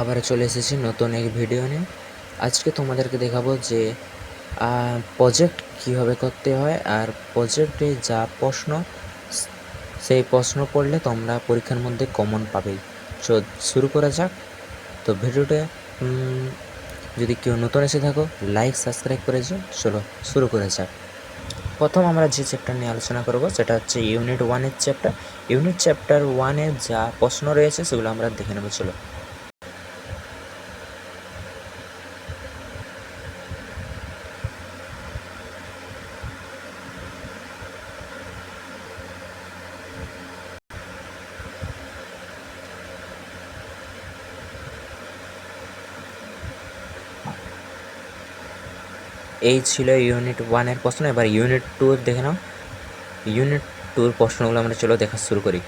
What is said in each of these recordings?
আবার চলে এসেছি নতুন এক ভিডিও নিয়ে। আজকে তোমাদেরকে দেখাবো যে প্রজেক্ট কীভাবে করতে হয় আর প্রজেক্টে যা প্রশ্ন, সেই প্রশ্ন পড়লে তোমরা পরীক্ষার মধ্যে কমন পাবেই তো শুরু করা যাক। তো ভিডিওটা যদি কেউ নতুন এসে থাকো লাইক সাবস্ক্রাইব করে যাও চলো শুরু করা যাক। প্রথম আমরা যে চ্যাপ্টার নিয়ে আলোচনা করব, সেটা হচ্ছে ইউনিট ওয়ানের চ্যাপ্টার ইউনিট চ্যাপ্টার ওয়ানে যা প্রশ্ন রয়েছে, সেগুলো আমরা দেখে নেব। চলো। এই ছিল ইউনিট ওয়ানের প্রশ্ন। এবার ইউনিট টু দেখে নাও। ইউনিট টুর প্রশ্নগুলো আমরা চলো দেখা শুরু করি।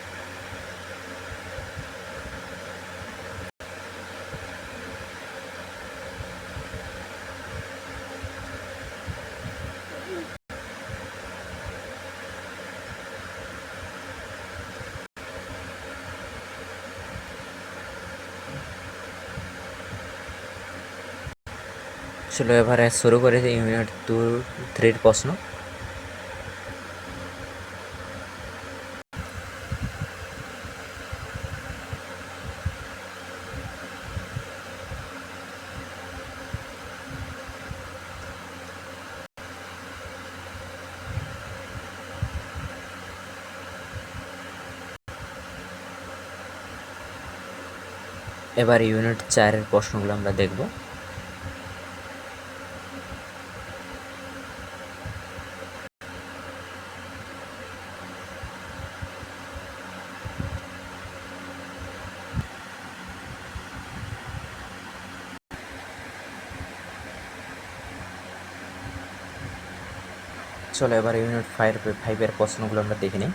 চলো এবারে শুরু করে ইউনিট টু থ্রির প্রশ্ন। এবার ইউনিট চারের প্রশ্নগুলো আমরা দেখব। চলো এবার ইউনিট ফাইভ ফাইভের প্রশ্নগুলো আমরা দেখে নিই।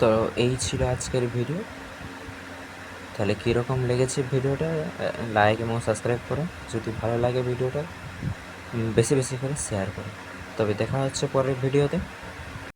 তো এই ছিল আজকের ভিডিও তাহলে কীরকম লেগেছে ভিডিওটা? লাইক এবং সাবস্ক্রাইব করো যদি ভালো লাগে ভিডিওটা বেশি বেশি করে শেয়ার করো তবে দেখা হচ্ছে পরের ভিডিওতে।